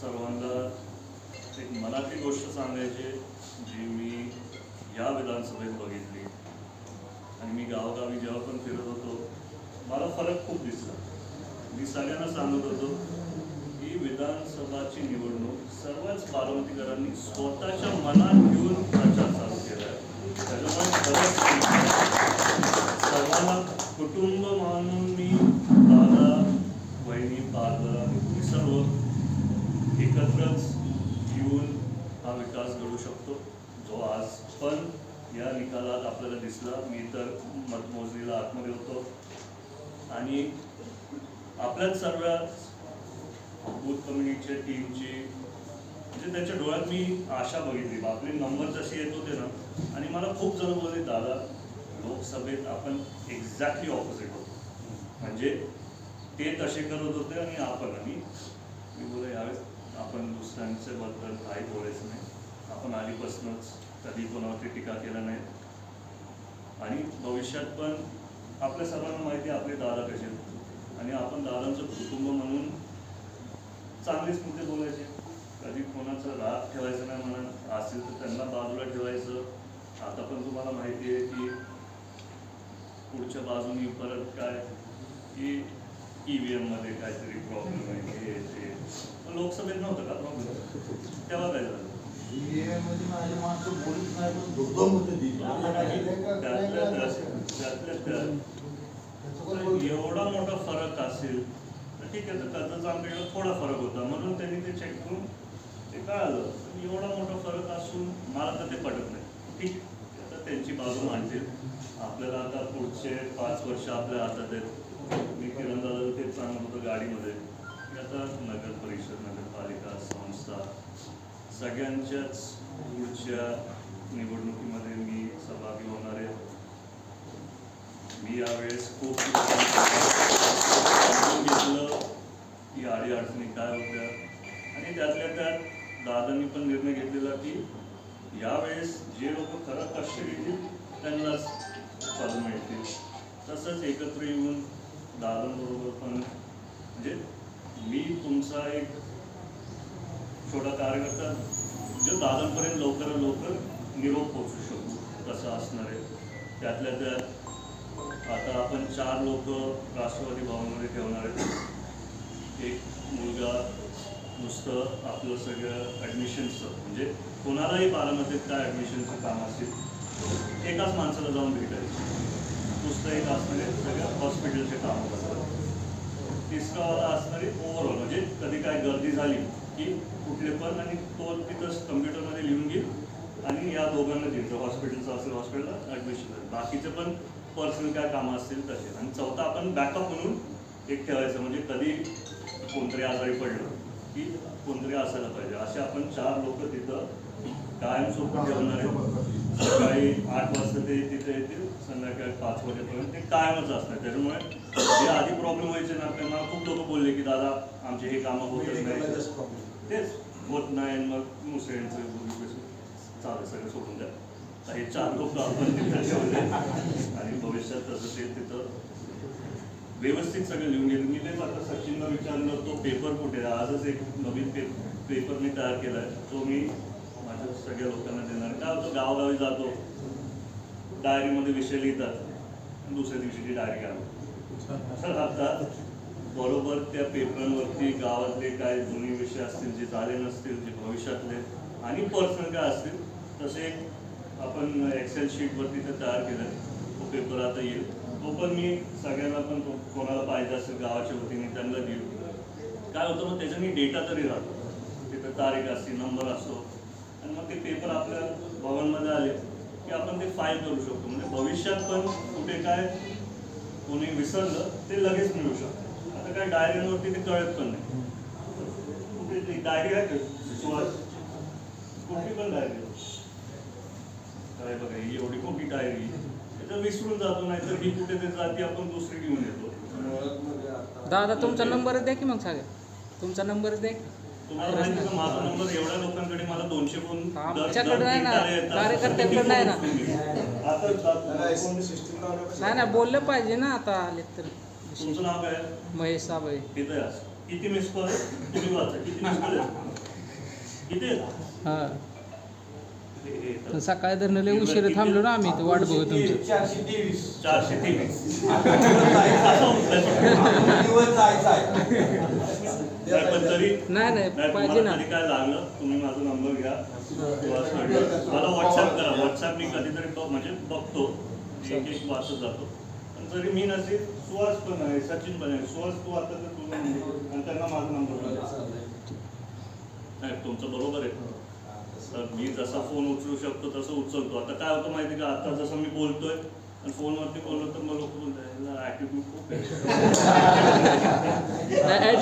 सर्वांना एक मनातली गोष्ट सांगायची जी मी या विधानसभेत बघितली. आणि मी गावोगावी जेव्हा पण फिरत होतो मला फरक खूप दिसला. मी सगळ्यांना सांगत होतो ही विधानसभाची निवडणूक सर्वच बारामतीकरांनी स्वतःच्या मनात घेऊन प्रचार चालू केला आहे त्याच्यामुळे सर्वांना कुटुंब मानून मी दादा वहिनी पार्लर मी सर्व एकत्रच येऊन हा विकास घडू शकतो जो आज पण या निकालात आपल्याला दिसला. मी तर मतमोजणीला आतमध्ये होतो. आणि आपल्याच सर्व बूथ कम्युनिटीच्या टीमची म्हणजे त्याच्या डोळ्यात मी आशा बघितली. आपले नंबर जसे येत होते ना. आणि मला खूप जण बोलले दादा लोकसभेत आपण एक्झॅक्टली ऑपोजिट होतो. म्हणजे ते तसे करत होते आणि आपण आणि मी बोलले यावेळेस आपण दुसऱ्यांच्या बद्दल काही बोलायचं नाही. आपण आधीपासूनच कधी कोणावरती टीका केला नाही. आणि भविष्यात पण आपल्या सर्वांना माहिती आहे आपले दादा कसे आणि आपण दादांचं कुटुंब म्हणून चांगलेच मुद्दे बोलायचे. कधी कोणाचा राग ठेवायचा नाही म्हणत असेल तर त्यांना बाजूला ठेवायचं. आता पण तुम्हाला माहिती आहे की पुढच्या बाजूनी परत काय की ई व्ही एममध्ये काहीतरी प्रॉब्लेम लोकसभेत नव्हतं का? तेव्हा काय झालं एवढा मोठा फरक असेल तर ठीक आहे तर त्याचा आमच्याकडे थोडा फरक होता. म्हणून त्यांनी ते चेक करून ते कळालं. पण एवढा मोठा फरक असून मला तर ते पटत नाही. ठीक. आता त्यांची बाजू मांडतील आपल्याला आता पुढचे पाच वर्ष आपल्या हातात आहेत. मी किरण दादा तेच सांगत होतो गाडीमध्ये. की नगर परिषद नगरपालिका संस्था सगळ्यांच्याच पुढच्या निवडणुकीमध्ये मी सहभागी होणार आहे. मी यावेळेस खूप घेतलं की अडीअडचणी काय होत्या. आणि त्यातल्या त्यात दादांनी पण निर्णय घेतलेला की यावेळेस जे लोक खरं कष्ट घेतील त्यांनाच फल मिळतील. तसंच एकत्र येऊन दादांबरोबर पण म्हणजे मी तुमचा एक छोटा कार्यकर्ता जो दादांपर्यंत लवकरात लवकर निरोप पोचू शकतो तसं असणार आहे. त्यातल्या त्यात आता आपण चार लोक राष्ट्रवादी भवनमध्ये ठेवणार आहेत. एक मुलगा नुसतं आपलं सगळं ॲडमिशनचं म्हणजे कोणालाही बारामतीत काय ॲडमिशनचं काम असेल एकाच माणसाला जाऊन भेटायचं. नुसतं एक असणारे सगळ्या हॉस्पिटलचे कामं करतात तिसरावाला असणारी ओव्हरऑल म्हणजे कधी काय गर्दी झाली की कुठले पण आणि तो तिथंच कम्प्युटरमध्ये लिहून घेईल आणि या दोघांना देतो हॉस्पिटलचं असेल हॉस्पिटलला ॲडमिशन बाकीचे पण पर्सनल काय कामं असतील तसे. आणि चौथा आपण बॅकअप म्हणून एक ठेवायचं म्हणजे कधी कोणतरी आजारी पडलं की कोणतरी असायला पाहिजे. असे आपण चार लोक तिथं कायम सोपं ठेवणार आहेत. सकाळी आठ वाजता ते तिथे येतील संध्याकाळी पाच वाजेपर्यंत. ते कायमच असणार त्याच्यामुळे जे आधी प्रॉब्लेम व्हायचे ना ते मला खूप लोक बोलले की दादा आमचे हे कामं होतच नाही. तेच. होत नाही मग मुसळ्यांचं चालेल सगळं सोडून द्या. हे चार लोक आपण तिथं ठेवले आणि भविष्यात तसं ते तिथं व्यवस्थित सगळं लिहून गेलं. मी तेच आता सचिनला विचारलं तो पेपर कुठे आजच एक नवीन पेपर मी तयार केला आहे तो मी सगळ्या लोकांना देणार. काय होतं? गावगावी जातो. डायरीमध्ये विषय लिहितात. दुसऱ्या दिवशीची डायरी घालतो असं आता बरोबर त्या पेपरांवरती गावातले काय जुने विषय असतील जे झाले नसतील जे भविष्यातले आणि पर्सनल काय असतील तसे आपण एक्सेल शीटवरती ते तयार केलं. तो पेपर आता येईल. तो पण मी सगळ्यांना पण कोणाला पाहिजे असेल गावाच्या वतीने त्यांना देऊ. काय होतं मग त्याच्याने डेटा तरी राहतो. तिथं तारीख असते नंबर असतो. आणि मग ते पेपर आपल्या भवनमध्ये आले की आपण ते फाईल करू शकतो. म्हणजे भविष्यात पण कुठे काय कोणी विसरलं ते लगेच मिळू शकतं. आता काय डायरीवरती ते कळत पण नाही. कुठे ती डायरी आहे कुठली पण डायरी काय बघा ही एवढी मोठी डायरी त्याचं विसरून जातो नाही तर ही कुठे ते जाती आपण दुसरी घेऊन येतो. दादा तुमचा नंबर द्या की मग सगळ्या. तुमचा नंबर द्या की. तुम्हाला माहिती आहे का माझा नंबर एवढ्या लोकांकडे मला दोनशे फोन दर- दर आमच्याकडे नाही ना. कार्यकर्त्यांकडे नाही नाही नाही बोललं पाहिजे ना आता आले तर. तुमचं नाव काय? महेश साबळे. तिथे किती मिस कॉल तुम्ही वाचा किती मिस कॉल किती आहेत? हा. सकाळी धरणं लय उशीर थांबलो ना आम्ही वाट बघत तुमचं चारशे तेवीस. चारशे तेवीस. नाही, पण तरी नाही पाहिजे ना. कधी काय लागलं तुम्ही माझा नंबर घ्या. मला व्हॉट्सअप करा. व्हॉट्सअप मी कधीतरी म्हणजे बघतो. एक एक वाचत जातो. पण जरी मी नसेल सुहास पण आहे सचिन पण आहे. सुहास तू आता तर तुझा नंबर आणि त्यांना माझा नंबर नाही तुमचं बरोबर आहे. तर मी जसा फोन उचलू शकतो तसं उचलतो. आता काय होतं माहिती का? आता जसं मी बोलतोय आणि फोनवरती बोललो तर मग लोक बोलतात ॲटिट्यूड खूप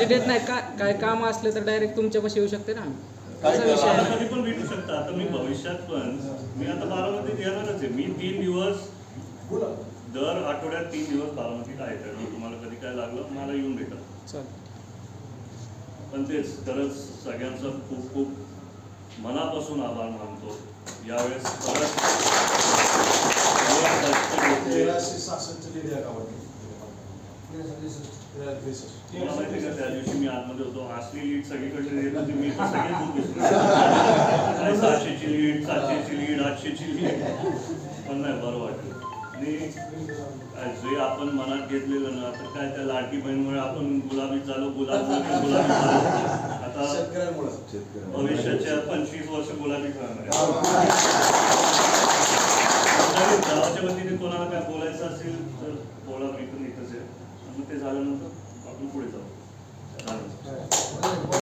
नाही ॲटिट्यूड नाही. काय काय काम असलं तर डायरेक्ट तुमच्यापाशी येऊ शकते ना. आम्ही असा विषय मला आहे कधी पण भेटू शकता. आता मी भविष्यात पण मी आता बारामतीत येणारच आहे. मी तीन दिवस दर आठवड्यात तीन दिवस बारामतीत आहे. त्यामुळे तुम्हाला कधी काय लागलं मला येऊन भेटा. चालेल पण तेच खरंच सगळ्यांचं खूप खूप मनापासून आभार मानतो. यावेळेस परत तेराशे आहे गावात माहिती आहे का त्या दिवशी मी आतमध्ये होतो. असली लीड सगळीकडे होती मी तर सगळे दूर सहाशेची लीड सातशेची लीड आठशेची लीड. पण नाही बरं वाटलं. आणि काय जे आपण मनात घेतलेलं ना तर काय त्या लाडकी बहीणमुळे आपण गुलाबी झालो गुलाब गुलाबी झालो. आता भविष्याच्या पंचवीस वर्ष गुलाबी राहणार आहे. गावाच्या वतीने कोणाला काय बोलायचं असेल?